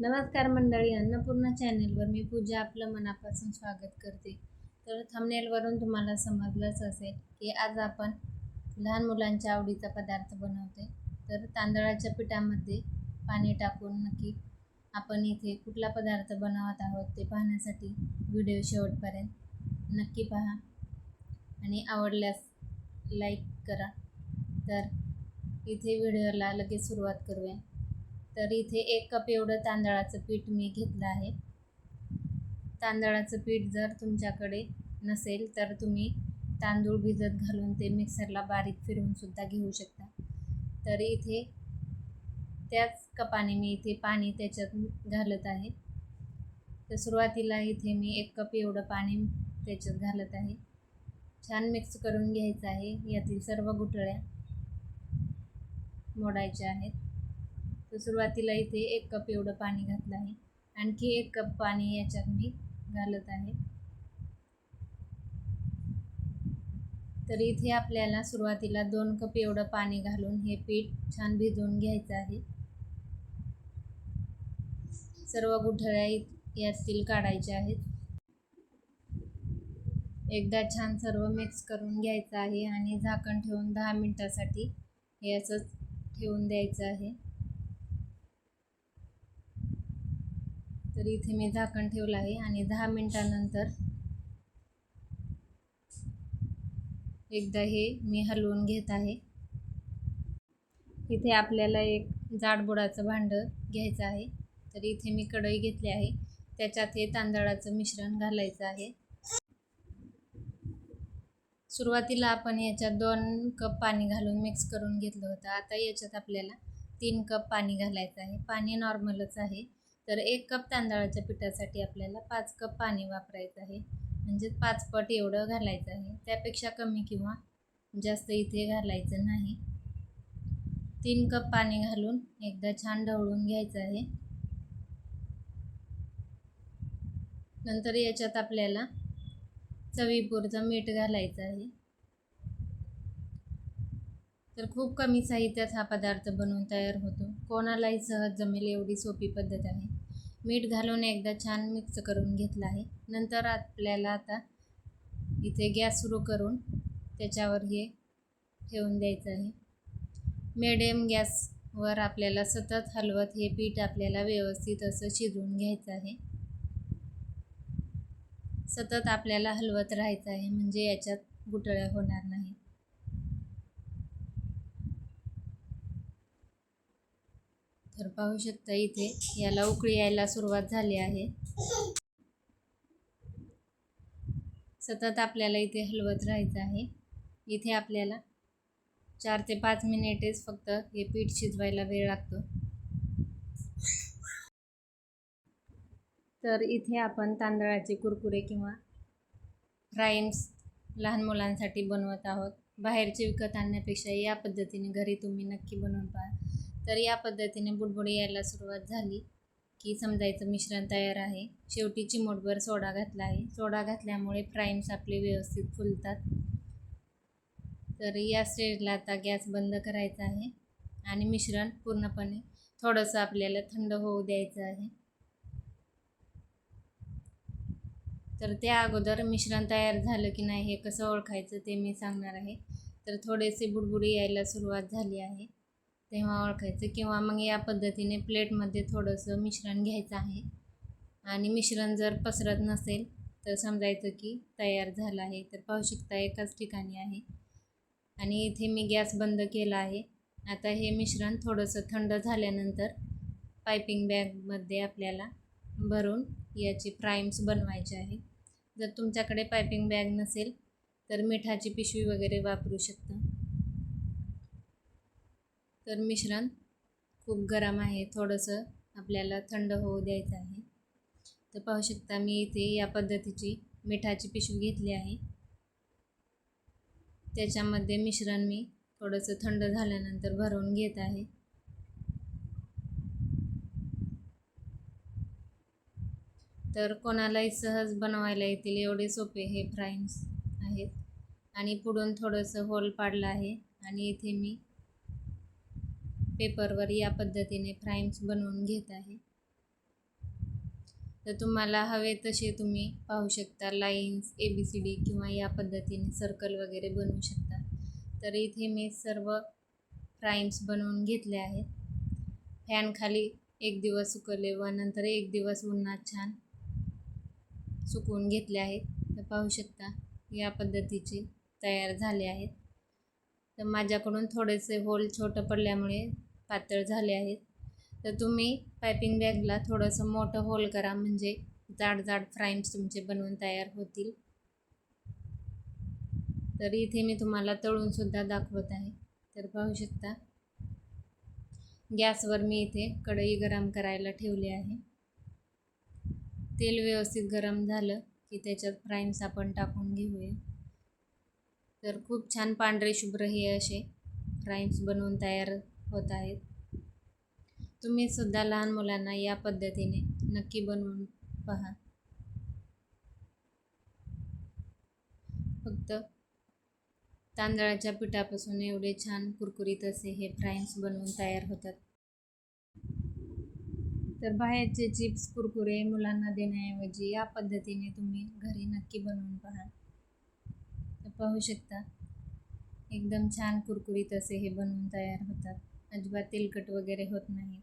नमस्कार मंडळी अन्नपूर्णा चॅनेलवर मी पूजा आपलं मनापासून स्वागत करते. तर थंबनेलवरून तुम्हाला समजलंच असेल की आज आपण लहान मुलांच्या आवडीचा पदार्थ बनवते तर तांदळाच्या पिठामध्ये पाणी टाकून नक्की आपण इथे कुठला पदार्थ बनवत आहोत ते पाहण्यासाठी व्हिडिओ शेवटपर्यंत नक्की पहा आणि आवडल्यास लाईक करा. तर इथे व्हिडिओला लगेच सुरुवात करूया. तर इथे एक कप एवढं तांदळाचं पीठ मी घेतलं आहे. तांदळाचं पीठ जर तुमच्याकडे नसेल तर तुम्ही तांदूळ भिजत घालून ते मिक्सरला बारीक फिरवूनसुद्धा घेऊ शकता. तर इथे त्याच कपाने मी इथे पाणी त्याच्यात घालत आहे. तर सुरुवातीला इथे मी एक कप एवढं पाणी त्याच्यात घालत आहे. छान मिक्स करून घ्यायचं आहे. यातील सर्व गुठळ्या मोडायच्या आहेत. तर सुरुवातीला इथे एक कप एवढं पाणी घातलं आहे. आणखी एक कप पाणी याच्यात मी घालत आहे. तर इथे आपल्याला सुरुवातीला दोन कप एवढं पाणी घालून हे पीठ छान भिजवून घ्यायचं आहे. सर्व गुठळ्या यातील काढायच्या आहेत. एकदा छान सर्व मिक्स करून घ्यायचं आहे आणि झाकण ठेवून दहा मिनटासाठी हे असंच ठेवून द्यायचं आहे. तर इथे मी झाकण ठेवलं आहे आणि दहा मिनटानंतर एकदा हे मी हलवून घेत आहे. इथे आपल्याला एक जाडबुडाचं भांडं घ्यायचं आहे. तर इथे मी कढई घेतली आहे. त्याच्यात हे तांदळाचं मिश्रण घालायचं आहे. सुरुवातीला आपण याच्यात दोन कप पाणी घालून मिक्स करून घेतलं होतं. आता याच्यात आपल्याला तीन कप पाणी घालायचं आहे. पाणी नॉर्मलच आहे. तर एक कप तांदळाच्या पिठासाठी आपल्याला पाच कप पाणी वापरायचं आहे. म्हणजे पाच पट एवढं घालायचं आहे. त्यापेक्षा कमी किंवा जास्त इथे घालायचं नाही. तीन कप पाणी घालून एकदा छान ढवळून घ्यायचं आहे. नंतर याच्यात आपल्याला चवीपुरचं मीठ घालायचं आहे. तर खूप कमी साहित्यात हा पदार्थ बनवून तयार होतो. कोणालाही सहज जमेल एवढी सोपी पद्धत आहे. मीठ घालून एकदा छान मिक्स करून घेतलं आहे. नंतर आपल्याला आता इथे गॅस सुरू करून त्याच्यावर हे ठेवून द्यायचं आहे. मिडियम गॅसवर आपल्याला सतत हलवत हे पीठ आपल्याला व्यवस्थित असं शिजवून घ्यायचं आहे. सतत आपल्याला हलवत राहायचं आहे. म्हणजे याच्यात गुटळ्या होणार नाही तर पाहू शकता इथे याला उकळी यायला सुरुवात झाली आहे. सतत आपल्याला इथे हलवत राहायचं आहे. इथे आपल्याला चार ते पाच मिनिटेच फक्त हे पीठ शिजवायला वेळ लागतो. तर इथे आपण तांदळाचे कुरकुरे किंवा फ्राईम्स लहान मुलांसाठी बनवत आहोत. बाहेरचे विकत आणण्यापेक्षा या पद्धतीने घरी तुम्ही नक्की बनवून पहा. तर या पद्धतीने बुडबुडे यायला सुरुवात झाली की समजायचं मिश्रण तयार आहे. शेवटी चिमोटभर सोडा घातला आहे. सोडा घातल्यामुळे फ्राईम्स आपले व्यवस्थित फुलतात. तर या स्टेजला आता गॅस बंद करायचा आहे आणि मिश्रण पूर्णपणे थोडंसं आपल्याला थंड होऊ द्यायचं आहे. तर त्या अगोदर मिश्रण तयार झालं की नाही हे कसं ओळखायचं ते मी सांगणार आहे. तर थोडेसे बुडबुडी यायला सुरुवात झाली आहे. तेव्हा ओळखायचं किंवा मग या पद्धतीने प्लेटमध्ये थोडंसं मिश्रण घ्यायचं आहे. आणि मिश्रण जर पसरत नसेल तर समजायचं की तयार झालं आहे तर पाहू शकता एकाच ठिकाणी आहे. आणि इथे मी गॅस बंद केला आहे. आता हे मिश्रण थोडंसं थंड झाल्यानंतर पायपिंग बॅगमध्ये आपल्याला भरून याची फ्राईम्स बनवायचे आहे. जर तुमच्याकडे पायपिंग बॅग नसेल तर मिठाची पिशवी वगैरे वापरू शकता. तर मिश्रण खूप गरम आहे थोडंसं आपल्याला थंड होऊ द्यायचं आहे. तर पाहू शकता मी इथे या पद्धतीची मिठाची पिशवी घेतली आहे. त्याच्यामध्ये मिश्रण मी थोडंसं थंड झाल्यानंतर भरवून घेत आहे. तर कोणालाही सहज बनवायला येतील एवढे सोपे हे फ्राईम्स आहेत. आणि पुढून थोडंसं होल पाडलं आहे आणि इथे मी पेपरवर या पद्धतीने फ्राईम्स बनवून घेत आहे. तर तुम्हाला हवे तसे तुम्ही पाहू शकता lines A B C D किंवा या पद्धतीने सर्कल वगैरे बनवू शकता. तर इथे मी सर्व फ्राईम्स बनवून घेतले आहेत. फॅन खाली एक दिवस सुकवले व नंतर एक दिवस उन्हात छान सुकवून घेतले आहेत. तर पाहू शकता या पद्धतीचे तयार झाले आहेत. तर माझ्याकडून थोडेसे होल छोटं पडल्यामुळे पातळ झाले आहेत. तर तुम्ही पायपिंग बॅगला थोडंसं मोठं होल करा. म्हणजे जाड जाड फ्राईम्स तुमचे बनवून तयार होतील. तर इथे मी तुम्हाला तळूनसुद्धा दाखवत आहे. तर पाहू शकता गॅसवर मी इथे कढई गरम करायला ठेवली आहे. तेल व्यवस्थित गरम झालं की त्याच्यात फ्राईम्स आपण टाकून घेऊया. तर खूप छान पांढरे शुभ्र हे असे फ्राईम्स बनवून तयार होत आहेत. तुम्ही सुद्धा लहान मुलांना या पद्धतीने नक्की बनवून पहा. फक्त तांदळाच्या पिठापासून एवढे छान कुरकुरीत असे हे फ्राईम्स बनवून तयार होतात. तर बाहेरचे चिप्स कुरकुरे मुलांना देण्याऐवजी या पद्धतीने तुम्ही घरी नक्की बनवून पहा. तर पाहू शकता एकदम छान कुरकुरीत असे हे बनवून तयार होतात. अजिबात तेलकट वगैरे होत नाही.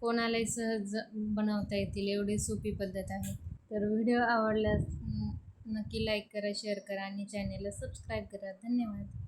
कोणालाही सहज बनवता येतील एवढी सोपी पद्धत आहे. तर व्हिडिओ आवडल्यास नक्की लाईक करा शेअर करा आणि चॅनेलला सबस्क्राईब करा. धन्यवाद.